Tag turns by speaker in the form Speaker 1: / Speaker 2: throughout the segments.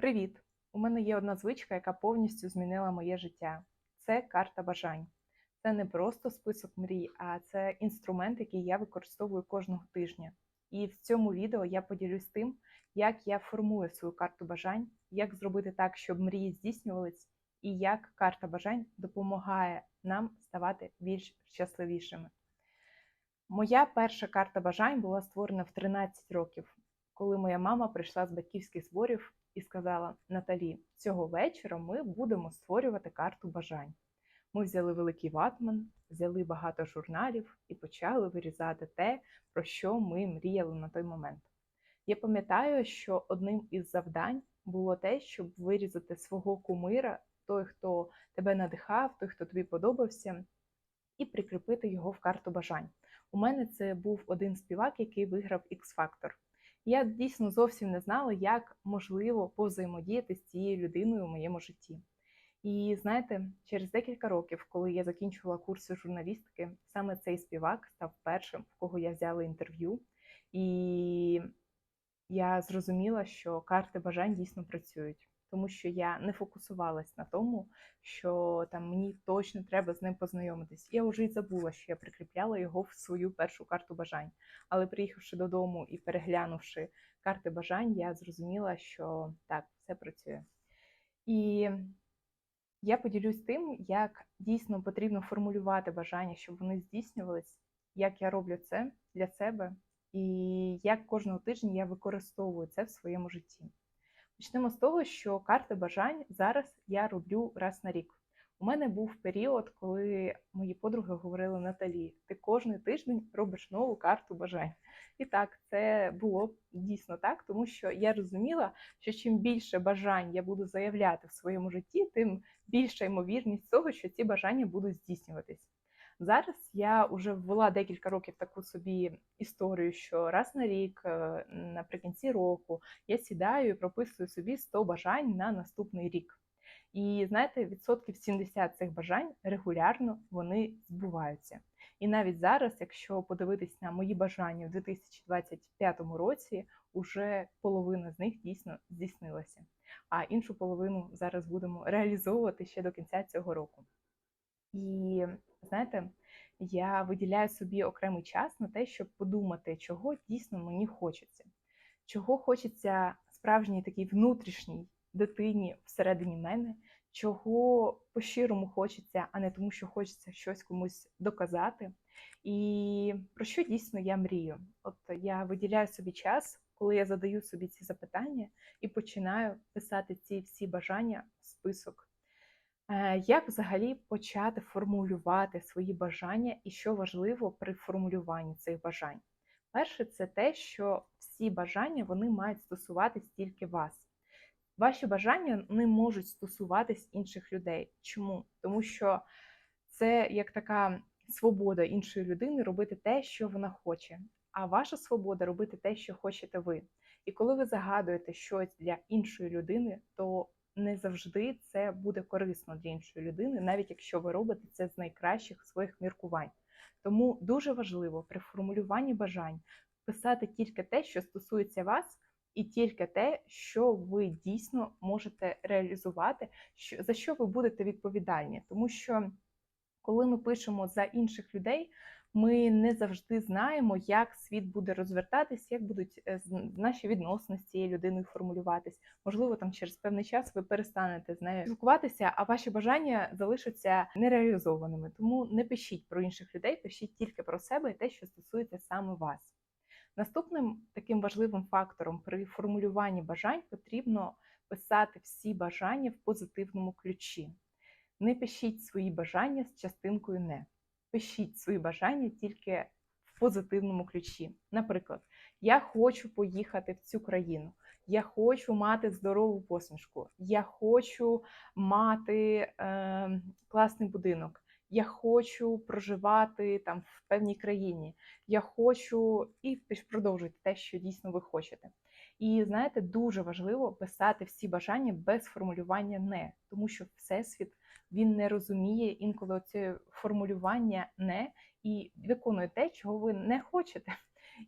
Speaker 1: Привіт! У мене є одна звичка, яка повністю змінила моє життя. Це карта бажань. Це не просто список мрій, а це інструмент, який я використовую кожного тижня. І в цьому відео я поділюсь тим, як я формую свою карту бажань, як зробити так, щоб мрії здійснювались, і як карта бажань допомагає нам ставати більш щасливішими. Моя перша карта бажань була створена в 13 років, коли моя мама прийшла з батьківських зборів і сказала: Наталі, цього вечора ми будемо створювати карту бажань. Ми взяли великий ватман, взяли багато журналів і почали вирізати те, про що ми мріяли на той момент. Я пам'ятаю, що одним із завдань було те, щоб вирізати свого кумира, той, хто тебе надихав, той, хто тобі подобався, і прикріпити його в карту бажань. У мене це був один співак, який виграв X-Factor. Я дійсно зовсім не знала, як можливо повзаємодіяти з цією людиною в моєму житті. І знаєте, через декілька років, коли я закінчувала курси журналістики, саме цей співак став першим, в кого я взяла інтерв'ю, і я зрозуміла, що карти бажань дійсно працюють, тому що я не фокусувалась на тому, що там мені точно треба з ним познайомитись. Я вже й забула, що я прикріпляла його в свою першу карту бажань. Але приїхавши додому і переглянувши карти бажань, я зрозуміла, що так, все працює. І я поділюсь тим, як дійсно потрібно формулювати бажання, щоб вони здійснювались, як я роблю це для себе, і як кожного тижня я використовую це в своєму житті. Почнемо з того, що карти бажань зараз я роблю раз на рік. У мене був період, коли мої подруги говорили Наталі, ти кожен тиждень робиш нову карту бажань. І так, це було дійсно так, тому що я розуміла, що чим більше бажань я буду заявляти в своєму житті, тим більша ймовірність того, що ці бажання будуть здійснюватись. Зараз я вже ввела декілька років таку собі історію, що раз на рік, е, наприкінці року, я сідаю і прописую собі 100 бажань на наступний рік. І знаєте, відсотків 70 цих бажань регулярно вони збуваються. І навіть зараз, якщо подивитись на мої бажання в 2025 році, уже половина з них дійсно здійснилася. А іншу половину зараз будемо реалізовувати ще до кінця цього року. І знаєте, я виділяю собі окремий час на те, щоб подумати, чого дійсно мені хочеться, чого хочеться справжній такій внутрішній дитині всередині мене, чого по-щирому хочеться, а не тому, що хочеться щось комусь доказати. І про що дійсно я мрію? От я виділяю собі час, коли я задаю собі ці запитання і починаю писати ці всі бажання в список. Е, як взагалі почати формулювати свої бажання і що важливо при формулюванні цих бажань? Перше, це те, що всі бажання вони мають стосуватись тільки вас. Ваші бажання не можуть стосуватись інших людей. Чому? Тому що це як така свобода іншої людини робити те, що вона хоче, а ваша свобода робити те, що хочете ви. І коли ви загадуєте щось для іншої людини, то не завжди це буде корисно для іншої людини, навіть якщо ви робите це з найкращих своїх міркувань. Тому дуже важливо при формулюванні бажань писати тільки те, що стосується вас, і тільки те, що ви дійсно можете реалізувати, що, за що ви будете відповідальні. Тому що коли ми пишемо за інших людей, ми не завжди знаємо, як світ буде розвертатись, як будуть е, наші відносини з цією людиною формулюватись. Можливо, там через певний час ви перестанете з нею спілкуватися, а ваші бажання залишаться нереалізованими. Тому не пишіть про інших людей, пишіть тільки про себе і те, що стосується саме вас. Наступним таким важливим фактором при формулюванні бажань потрібно писати всі бажання в позитивному ключі. Не пишіть свої бажання з частинкою не. Пишіть свої бажання тільки в позитивному ключі. Наприклад, я хочу поїхати в цю країну, я хочу мати здорову посмішку, я хочу мати е, класний будинок я хочу проживати там в певній країні, я хочу і продовжуйте те, що дійсно ви хочете. І знаєте, дуже важливо писати всі бажання без формулювання не, тому що всесвіт він не розуміє інколи це формулювання не і виконує те, чого ви не хочете.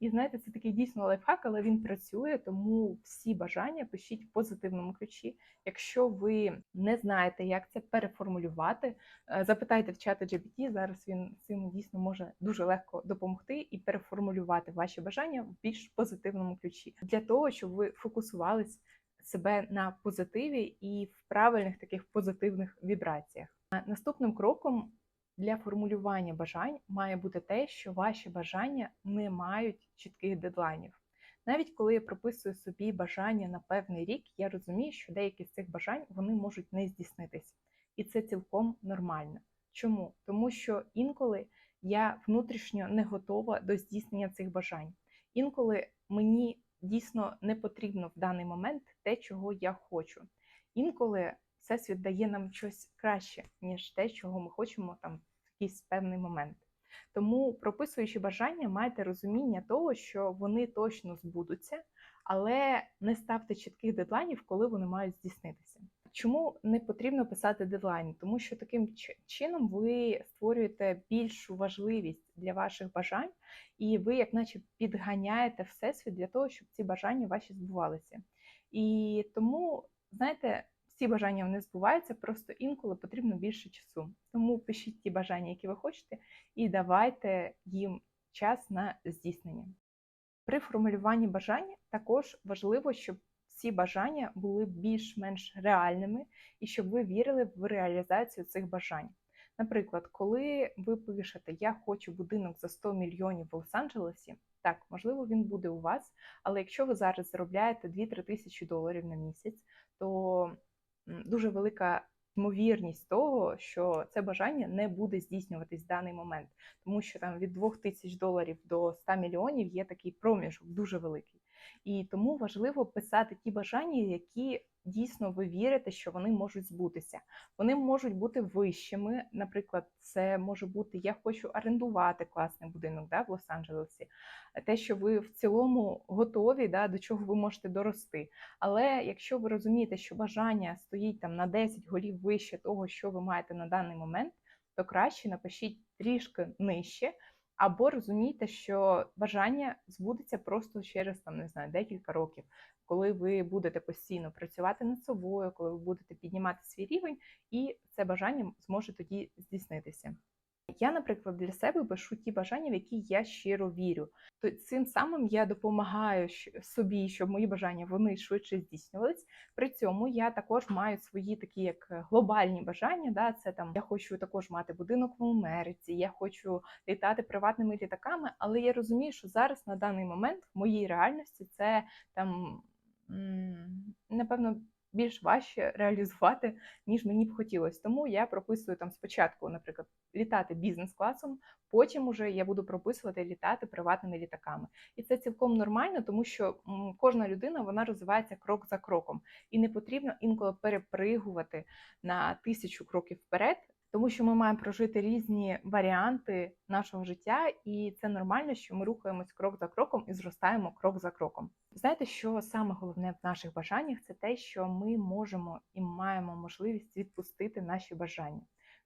Speaker 1: І знаєте, це такий дійсно лайфхак, але він працює, тому всі бажання пишіть в позитивному ключі. Якщо ви не знаєте, як це переформулювати, е, запитайте в чата GPT, зараз він цим дійсно може дуже легко допомогти і переформулювати ваші бажання в більш позитивному ключі для того, щоб ви фокусувались себе на позитиві і в правильних таких позитивних вібраціях. Наступним кроком для формулювання бажань має бути те, що ваші бажання не мають чітких дедлайнів. Навіть коли я прописую собі бажання на певний рік, я розумію, що деякі з цих бажань вони можуть не здійснитися. І це цілком нормально. Чому? Тому що інколи я внутрішньо не готова до здійснення цих бажань. Інколи мені дійсно не потрібно в даний момент те, чого я хочу. Інколи всесвіт дає нам щось краще, ніж те, чого ми хочемо там якийсь певний момент. Тому, прописуючи бажання, маєте розуміння того, що вони точно збудуться, але не ставте чітких дедлайнів, коли вони мають здійснитися. Чому не потрібно писати дедлайни? Тому що таким чином ви створюєте більшу важливість для ваших бажань, і ви, як наче, підганяєте всесвіт для того, щоб ці бажання ваші збувалися. І тому, знаєте, всі бажання вони збуваються, просто інколи потрібно більше часу. Тому пишіть ті бажання, які ви хочете, і давайте їм час на здійснення. При формулюванні бажань також важливо, щоб ці бажання були більш-менш реальними і щоб ви вірили в реалізацію цих бажань. Наприклад, коли ви пишете Я хочу будинок за 100 мільйонів в Лос-Анджелесі, так, можливо, він буде у вас, але якщо ви зараз заробляєте 2-3 тисячі доларів на місяць, то дуже велика ймовірність того, що це бажання не буде здійснюватись в даний момент, тому що там від 2 тисяч доларів до 100 мільйонів є такий проміжок дуже великий. І тому важливо писати ті бажання, які дійсно ви вірите, що вони можуть збутися. Вони можуть бути вищими. Наприклад, це може бути Я хочу орендувати класний будинок да, в Лос-Анджелесі, те, що ви в цілому готові, да, до чого ви можете дорости. Але якщо ви розумієте, що бажання стоїть там на 10 голів вище того, що ви маєте на даний момент, то краще напишіть трішки нижче. Або розумійте, що бажання збудеться просто через там не знаю декілька років, коли ви будете постійно працювати над собою, коли ви будете піднімати свій рівень, і це бажання зможе тоді здійснитися. Я, наприклад, для себе пишу ті бажання, в які я щиро вірю. То цим самим я допомагаю собі, щоб мої бажання вони швидше здійснювались. При цьому я також маю свої такі як глобальні бажання. Да, Це там я хочу також мати будинок в Америці, я хочу літати приватними літаками, але я розумію, що зараз на даний момент в моїй реальності це там напевно більш важче реалізувати, ніж мені б хотілося. Тому я прописую там спочатку, наприклад, літати бізнес-класом, потім уже я буду прописувати літати приватними літаками. І це цілком нормально, тому що кожна людина вона розвивається крок за кроком, і не потрібно інколи перепригувати на тисячу кроків вперед. Тому що ми маємо прожити різні варіанти нашого життя, і це нормально, що ми рухаємось крок за кроком і зростаємо крок за кроком. Знаєте, що саме головне в наших бажаннях це те, що ми можемо і маємо можливість відпустити наші бажання.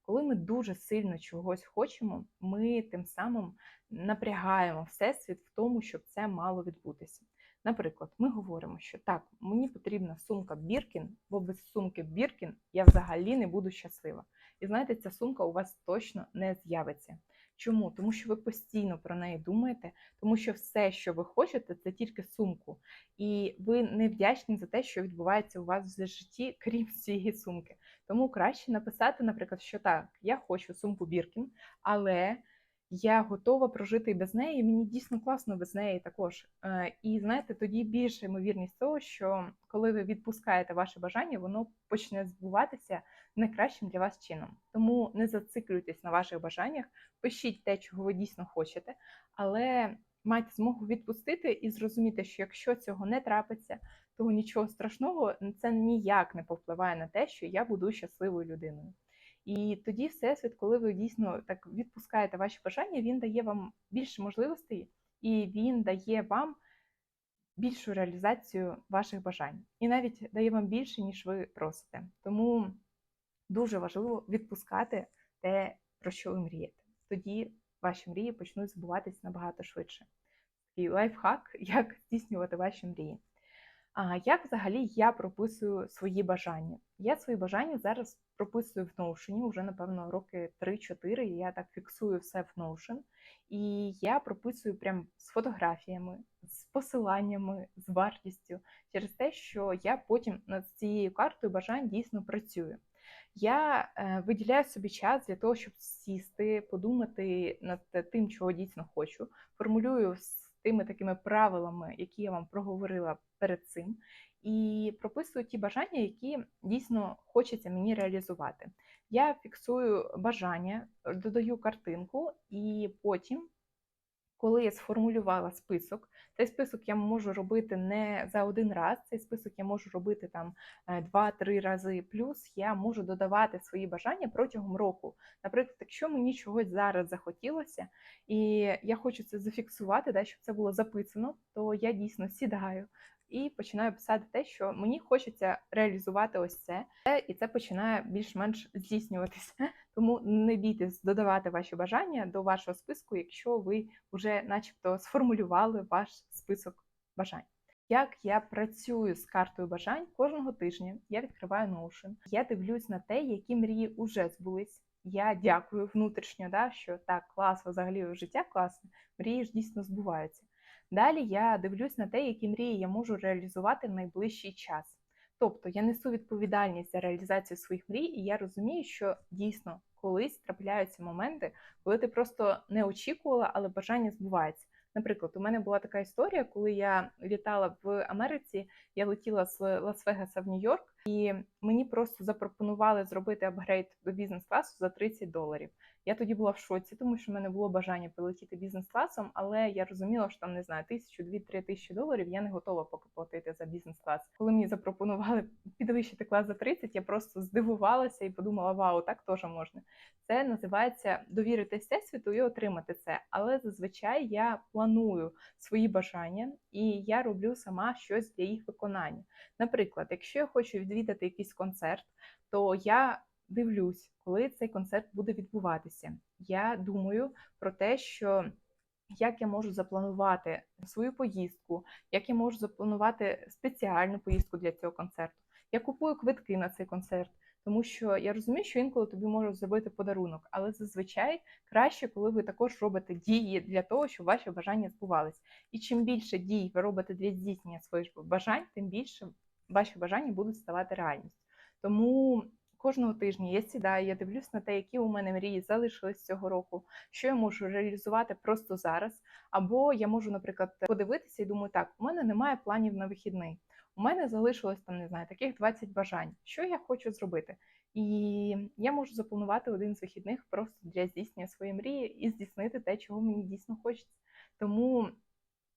Speaker 1: Коли ми дуже сильно чогось хочемо, ми тим самим напрягаємо всесвіт в тому, щоб це мало відбутися. Наприклад, ми говоримо, що так, мені потрібна сумка Біркін, бо без сумки Біркін я взагалі не буду щаслива. І знаєте, ця сумка у вас точно не з'явиться. Чому? Тому що ви постійно про неї думаєте, тому що все, що ви хочете, це тільки сумку. І ви не вдячні за те, що відбувається у вас в житті, крім цієї сумки. Тому краще написати, наприклад, що так, я хочу сумку Біркін, але я готова прожити без неї, мені дійсно класно без неї також. Е, і знаєте, тоді більша ймовірність того, що коли ви відпускаєте ваше бажання, воно почне збуватися найкращим для вас чином. Тому не зациклюйтесь на ваших бажаннях, пишіть те, чого ви дійсно хочете, але майте змогу відпустити і зрозуміти, що якщо цього не трапиться, то нічого страшного це ніяк не повпливає на те, що я буду щасливою людиною. І тоді всесвіт, коли ви дійсно так відпускаєте ваші бажання, він дає вам більше можливостей, і він дає вам більшу реалізацію ваших бажань. І навіть дає вам більше, ніж ви просите. Тому дуже важливо відпускати те, про що ви мрієте. Тоді ваші мрії почнуть збуватись набагато швидше. такий лайфхак, як здійснювати ваші мрії. А як взагалі я прописую свої бажання? Я свої бажання зараз прописую в Notion, вже, напевно, роки 3-4, я так фіксую все в Notion. І я прописую прям з фотографіями, з посиланнями, з вартістю, через те, що я потім над цією картою бажань дійсно працюю. Я е, виділяю собі час для того, щоб сісти, подумати над тим, чого дійсно хочу. Формулюю з тими такими правилами, які я вам проговорила перед цим, і прописую ті бажання, які дійсно хочеться мені реалізувати. Я фіксую бажання, додаю картинку, і потім, коли я сформулювала список, цей список я можу робити не за один раз, цей список я можу робити там 2-3 рази. Плюс я можу додавати свої бажання протягом року. Наприклад, якщо мені чогось зараз захотілося, і я хочу це зафіксувати, да, щоб це було записано, то я дійсно сідаю. І починаю писати те, що мені хочеться реалізувати ось це, і це починає більш-менш здійснюватися. Тому не бійтесь додавати ваші бажання до вашого списку, якщо ви вже, начебто, сформулювали ваш список бажань. Як я працюю з картою бажань кожного тижня, я відкриваю Notion, я дивлюсь на те, які мрії вже збулись. Я дякую внутрішньо, да, що так, клас, взагалі життя класне, мрії ж дійсно збуваються. Далі я дивлюсь на те, які мрії я можу реалізувати в найближчий час. Тобто я несу відповідальність за реалізацію своїх мрій, і я розумію, що дійсно колись трапляються моменти, коли ти просто не очікувала, але бажання збувається. Наприклад, у мене була така історія, коли я літала в Америці, я летіла з Лас-Вегаса в Нью-Йорк, і мені просто запропонували зробити апгрейд до бізнес-класу за 30 доларів. Я тоді була в шоці, тому що в мене було бажання полетіти бізнес-класом, але я розуміла, що там не знаю, тисячу, дві-три тисячі доларів я не готова поки платити за бізнес-клас. Коли мені запропонували підвищити клас за 30, я просто здивувалася і подумала: вау, так теж можна. Це називається довірити всесвіту і отримати це. Але зазвичай я планую свої бажання і я роблю сама щось для їх виконання. Наприклад, якщо я хочу відвідати якийсь концерт, то я дивлюсь, коли цей концерт буде відбуватися. Я думаю про те, що як я можу запланувати свою поїздку, як я можу запланувати спеціальну поїздку для цього концерту. Я купую квитки на цей концерт, тому що я розумію, що інколи тобі можуть зробити подарунок, але зазвичай краще, коли ви також робите дії для того, щоб ваші бажання збувались. І чим більше дій ви робите для здійснення своїх бажань, тим більше ваші бажання будуть ставати реальністю. Тому кожного тижня я сідаю, я дивлюсь на те, які у мене мрії залишились цього року, що я можу реалізувати просто зараз. Або я можу, наприклад, подивитися і думаю, так, у мене немає планів на вихідний. У мене залишилось там, не знаю, таких 20 бажань. Що я хочу зробити? І я можу запланувати один з вихідних просто для здійснення своєї мрії і здійснити те, чого мені дійсно хочеться. Тому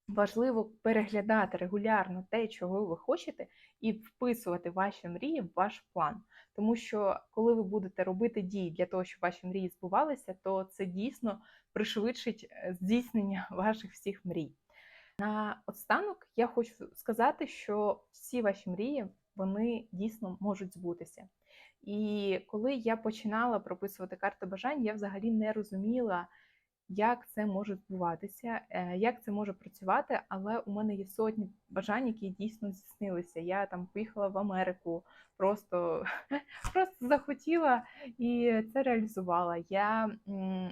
Speaker 1: важливо переглядати регулярно те, чого ви хочете, і вписувати ваші мрії в ваш план. Тому що, коли ви будете робити дії для того, щоб ваші мрії збувалися, то це дійсно пришвидшить е, здійснення ваших всіх мрій. На останок я хочу сказати, що всі ваші мрії вони дійсно можуть збутися. І коли я починала прописувати карти бажань, я взагалі не розуміла, як це може відбуватися, е, як це може працювати, але у мене є сотні бажань, які дійсно здійснилися. Я там поїхала в Америку, просто просто захотіла і це реалізувала. Я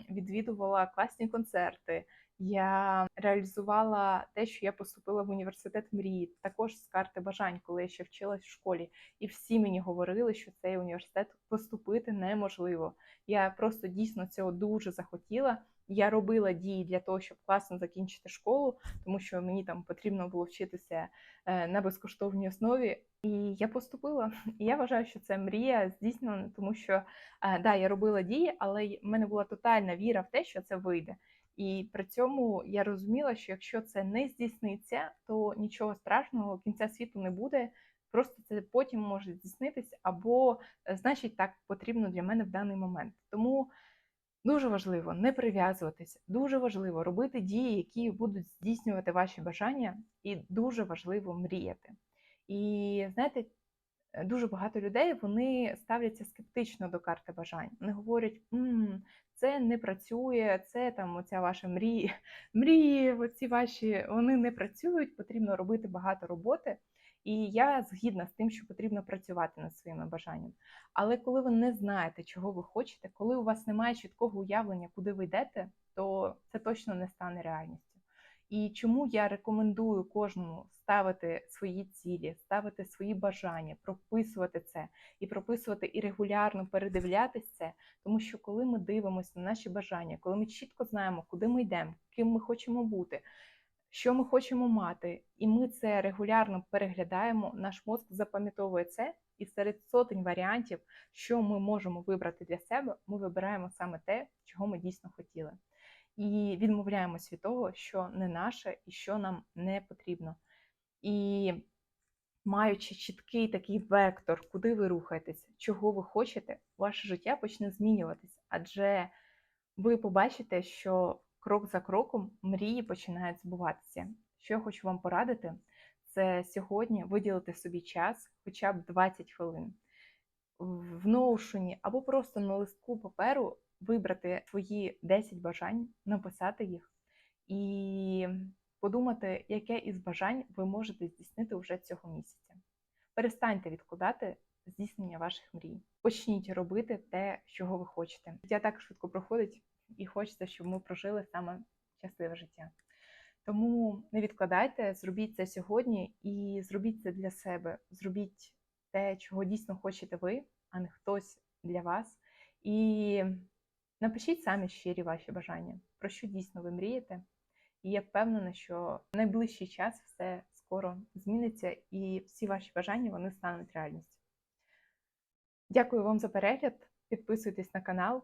Speaker 1: відвідувала класні концерти. Я реалізувала те, що я поступила в університет мрії, також з карти бажань, коли я ще вчилась в школі, і всі мені говорили, що цей університет поступити неможливо. Я просто дійсно цього дуже захотіла. Я робила дії для того, щоб класно закінчити школу, тому що мені там потрібно було вчитися е, на безкоштовній основі. І я поступила. І я вважаю, що це мрія здійснена, тому що е, да, я робила дії, але в мене була тотальна віра в те, що це вийде. І при цьому я розуміла, що якщо це не здійсниться, то нічого страшного кінця світу не буде. Просто це потім може здійснитися, або е, значить так потрібно для мене в даний момент. Тому. Дуже важливо не прив'язуватися, дуже важливо робити дії, які будуть здійснювати ваші бажання, і дуже важливо мріяти. І знаєте, дуже багато людей вони ставляться скептично до карти бажань. Вони говорять, «М, це не працює, це там оця ваша мрії, мрії, оці ваші вони не працюють, потрібно робити багато роботи. І я згідна з тим, що потрібно працювати над своїми бажаннями. Але коли ви не знаєте, чого ви хочете, коли у вас немає чіткого уявлення, куди ви йдете, то це точно не стане реальністю. І чому я рекомендую кожному ставити свої цілі, ставити свої бажання, прописувати це і прописувати і регулярно передивлятись це, тому що коли ми дивимося на наші бажання, коли ми чітко знаємо, куди ми йдемо, ким ми хочемо бути, що ми хочемо мати, і ми це регулярно переглядаємо, наш мозк запам'ятовує це, і серед сотень варіантів, що ми можемо вибрати для себе, ми вибираємо саме те, чого ми дійсно хотіли. І відмовляємось від того, що не наше і що нам не потрібно. І маючи чіткий такий вектор, куди ви рухаєтесь, чого ви хочете, ваше життя почне змінюватись, адже ви побачите, що крок за кроком мрії починають збуватися. Що я хочу вам порадити, це сьогодні виділити собі час, хоча б 20 хвилин в ноушені або просто на листку паперу вибрати свої 10 бажань, написати їх і подумати, яке із бажань ви можете здійснити вже цього місяця. Перестаньте відкладати здійснення ваших мрій. Почніть робити те, чого ви хочете. Життя так швидко проходить, і хочеться, щоб ми прожили саме щасливе життя. Тому не відкладайте, зробіть це сьогодні і зробіть це для себе. Зробіть те, чого дійсно хочете ви, а не хтось для вас. І напишіть самі щирі ваші бажання, про що дійсно ви мрієте. І я впевнена, що в найближчий час все скоро зміниться, і всі ваші бажання вони стануть реальністю. Дякую вам за перегляд. Підписуйтесь на канал